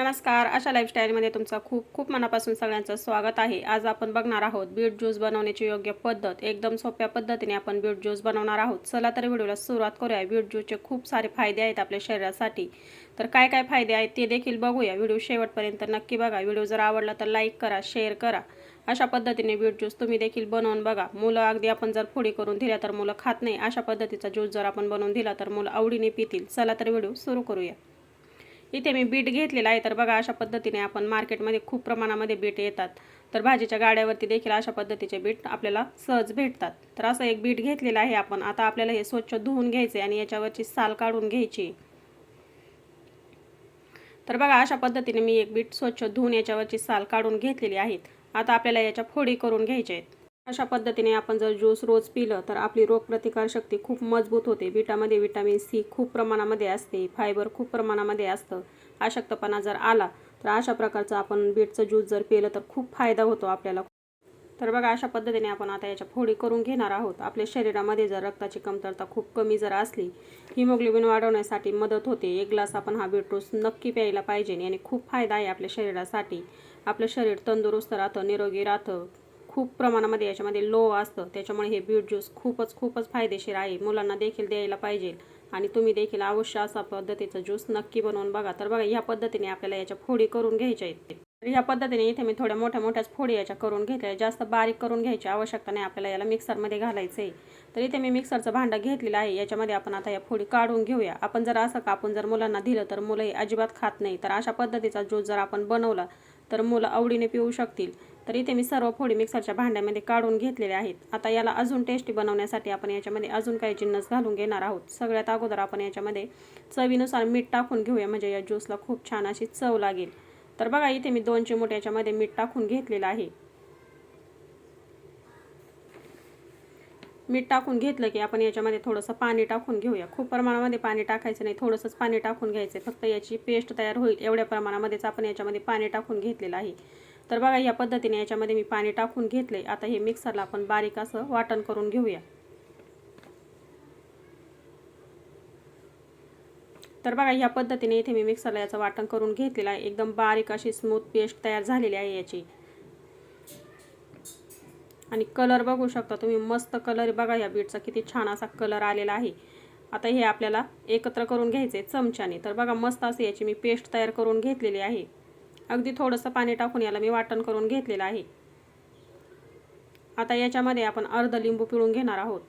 नमस्कार. अशा लाईफस्टाईलमध्ये तुमचं खूप खूप मनापासून सगळ्यांचं स्वागत आहे. आज आपण बघणार आहोत बीट ज्यूस बनवण्याची योग्य पद्धत. एकदम सोप्या पद्धतीने आपण बीट ज्यूस बनवणार आहोत. चला तर व्हिडिओला सुरुवात करूया. बीट ज्यूसचे खूप सारे फायदे आहेत आपल्या शरीरासाठी. तर काय काय फायदे आहेत ते देखील बघूया. व्हिडिओ शेवटपर्यंत नक्की बघा. व्हिडिओ जर आवडला तर लाईक करा शेअर करा. अशा पद्धतीने बीट ज्यूस तुम्ही देखील बनवून बघा. मुलं अगदी आपण जर फोडी करून दिल्या तर मुलं खात नाही. अशा पद्धतीचा ज्यूस जर आपण बनवून दिला तर मुलं आवडीने पितील. चला तर व्हिडिओ सुरू करूया. इथे मी बीट घेतलेला आहे तर बघा अशा पद्धतीने आपण मार्केटमध्ये खूप प्रमाणामध्ये बीट येतात. तर भाजीच्या गाड्यावरती देखील अशा पद्धतीचे बीट आपल्याला सहज भेटतात. तर असं एक बीट घेतलेलं आहे आपण. आता आपल्याला हे स्वच्छ धुवून घ्यायचे आणि याच्यावरची साल काढून घ्यायची. तर बघा अशा पद्धतीने मी एक बीट स्वच्छ धुवून याच्यावरची साल काढून घेतलेली आहेत आता आपल्याला याच्या फोडी करून घ्यायच्या आहेत. अशा पद्धतीने आपण जर ज्यूस रोज पिलं तर आपली रोगप्रतिकारशक्ती खूप मजबूत होते. बीटामध्ये विटामिन सी खूप प्रमाणामध्ये असते. फायबर खूप प्रमाणामध्ये असतं. अशक्तपणा जर आला तर अशा प्रकारचं आपण बीटचं ज्यूस जर पिलं तर खूप फायदा होतो आपल्याला. तर बघा अशा पद्धतीने आपण आता याच्या फोडी करून घेणार आहोत. आपल्या शरीरामध्ये जर रक्ताची कमतरता खूप कमी जर असली हिमोग्लोबिन वाढवण्यासाठी मदत होते. एक ग्लास आपण हा बीटरूस नक्की प्यायला पाहिजे आणि खूप फायदा आहे आपल्या शरीरासाठी. आपलं शरीर तंदुरुस्त राहतं निरोगी राहतं. खूप प्रमाणामध्ये याच्यामध्ये लो असतं. त्याच्यामुळे हे बीट ज्यूस खूपच खूपच फायदेशीर आहे. मुलांना देखील द्यायला पाहिजे. आणि तुम्ही देखील अवश्य असा पद्धतीचा ज्यूस नक्की बनवून बघा. तर बघा ह्या पद्धतीने आपल्याला याच्या फोडी करून घ्यायच्या आहेत. तर ह्या पद्धतीने इथे मी थोड्या मोठ्या मोठ्याच फोडी याच्या करून घेतल्या. जास्त बारीक करून घ्यायची आवश्यकता नाही. आपल्याला याला मिक्सरमध्ये घालायचं आहे तर इथे मी मिक्सरचं भांडं घेतलेलं आहे. याच्यामध्ये आपण आता या फोडी काढून घेऊया. आपण जर असं कापून जर मुलांना दिलं तर मुलं हे अजिबात खात नाही. तर अशा पद्धतीचा ज्यूस जर आपण बनवला तर मुलं आवडीने पिऊ शकतील. तर इथे मी सर्व फोडी मिक्सरच्या भांड्यामध्ये काढून घेतलेले आहेत. आता याला अजून टेस्टी बनवण्यासाठी आपण याच्यामध्ये अजून काही जिन्नस घालून घेणार आहोत. सगळ्यात अगोदर आपण याच्यामध्ये चवीनुसार मीठ टाकून घेऊया म्हणजे या ज्यूसला खूप छान अशी चव लागेल. तर बघा इथे मी दोन चिमूट याच्यामध्ये मीठ टाकून घेतलेलं आहे. मीठ टाकून घेतलं की आपण याच्यामध्ये थोडंसं पाणी टाकून घेऊया. खूप प्रमाणामध्ये पाणी टाकायचं नाही थोडंसंच पाणी टाकून घ्यायचं फक्त याची पेस्ट तयार होईल एवढ्या प्रमाणामध्येच आपण याच्यामध्ये पाणी टाकून घेतलेलं आहे. तर बघा या पद्धतीने याच्यामध्ये मी पाणी टाकून घेतले आता हे मिक्सरला आपण बारीक असं वाटण करून घेऊया. तर बघा या पद्धतीने इथे मी मिक्सरला याचं वाटण करून घेतलेलं आहे. एकदम बारीक अशी स्मूथ पेस्ट तयार झालेली आहे याची. आणि कलर बघू शकता तुम्ही मस्त कलर बघा या बीटचा किती छान असा कलर आलेला आहे. आता हे आपल्याला एकत्र करून घ्यायचे चमच्याने. तर बघा मस्त असे याची मी पेस्ट तयार करून घेतलेली आहे. अगदी थोडंसं पाणी टाकून याला मी वाटण करून घेतलेलं आहे. आता याच्यामध्ये आपण अर्ध लिंबू पिळून घेणार आहोत.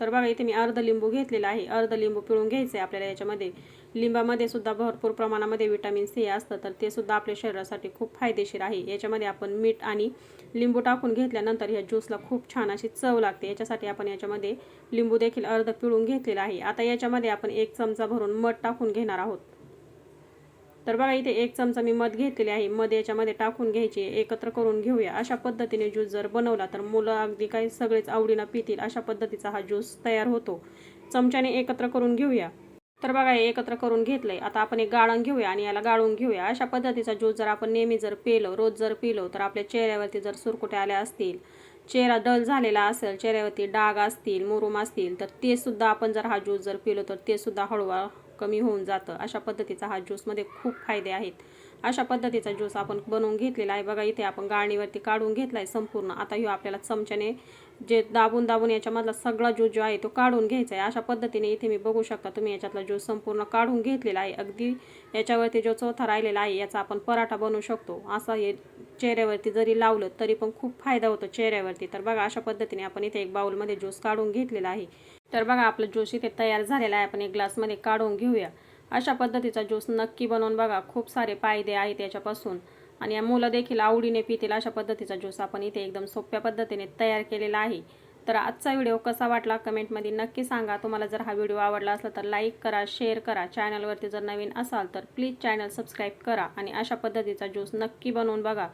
तर बघा इथे मी अर्ध लिंबू घेतलेला आहे. अर्ध लिंबू पिळून घ्यायचं आहे आपल्याला याच्यामध्ये. लिंबामध्ये सुद्धा भरपूर प्रमाणामध्ये विटॅमिन सी असतं तर ते सुद्धा आपल्या शरीरासाठी खूप फायदेशीर आहे. याच्यामध्ये आपण मीठ आणि लिंबू टाकून घेतल्यानंतर ह्या ज्यूसला खूप छान अशी चव लागते. याच्यासाठी आपण याच्यामध्ये लिंबू देखील अर्ध पिळून घेतलेला आहे. आता याच्यामध्ये आपण एक चमचा भरून मध टाकून घेणार आहोत. तर बघा इथे एक चमचा मी मध घेतलेले आहे. मध याच्यामध्ये टाकून घ्यायचे एकत्र करून घेऊया. अशा पद्धतीने ज्यूस जर बनवला तर मुलं अगदी काही सगळेच आवडीनं पितील. अशा पद्धतीचा हा ज्यूस तयार होतो. चमच्याने एकत्र करून घेऊया. तर बघा हे एकत्र करून घेतलंय. आता आपण एक गाळण घेऊया आणि याला गाळून घेऊया. अशा पद्धतीचा ज्यूस जर आपण नेहमी जर पेलो रोज जर पिलो तर आपल्या चेहऱ्यावरती जर सुरकुट्या आल्या असतील चेहरा डल झालेला असेल चेहऱ्यावरती डाग असतील मुरुम असतील तर ते सुद्धा आपण जर हा ज्यूस जर पिलो तर ते सुद्धा हळूहळू कमी होऊन जातं. अशा पद्धतीचा हा ज्यूसमध्ये खूप फायदे आहेत. अशा पद्धतीचा ज्यूस आपण बनवून घेतलेला आहे. बघा इथे आपण गाळणीवरती काढून घेतला आहे संपूर्ण. आता ह्यो आपल्याला चमच्याने जे दाबून दाबून याच्यामधला सगळा ज्यूस जो आहे तो काढून घ्यायचा आहे. अशा पद्धतीने इथे मी बघू शकता तुम्ही याच्यातला ज्यूस संपूर्ण काढून घेतलेला आहे. अगदी याच्यावरती जो चौथा राहिलेला आहे याचा आपण पराठा बनवू शकतो. असा हे चेहऱ्यावरती जरी लावलं तरी पण खूप फायदा होतो चेहऱ्यावरती. तर बघा अशा पद्धतीने आपण इथे एक बाउलमध्ये ज्यूस काढून घेतलेला आहे. तर बघा आपलं ज्यूस इथे तयार झालेला आहे. आपण एक ग्लासमध्ये काढून घेऊया. अशा पद्धतीचा ज्यूस नक्की बनवून बघा. खूप सारे फायदे आहेत याच्यापासून. आणि या मुलं देखील आवडीने पितील अशा पद्धतीचा ज्यूस आपण इथे एकदम सोप्या पद्धतीने तयार केलेला आहे. तर आजचा व्हिडिओ कसा वाटला कमेंटमध्ये नक्की सांगा. तुम्हाला जर हा व्हिडिओ आवडला असला तर लाईक करा शेअर करा. चॅनलवरती जर नवीन असाल तर प्लीज चॅनल सबस्क्राईब करा. आणि अशा पद्धतीचा ज्यूस नक्की बनवून बघा.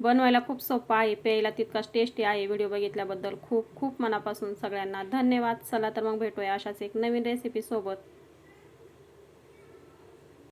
बनवायला खूप सोपा आहे प्यायला तितकाच टेस्टी आहे. व्हिडिओ बघितल्याबद्दल खूप खूप मनापासून सगळ्यांना धन्यवाद. चला तर मग भेटूया अशाच एक नवीन रेसिपीसोबत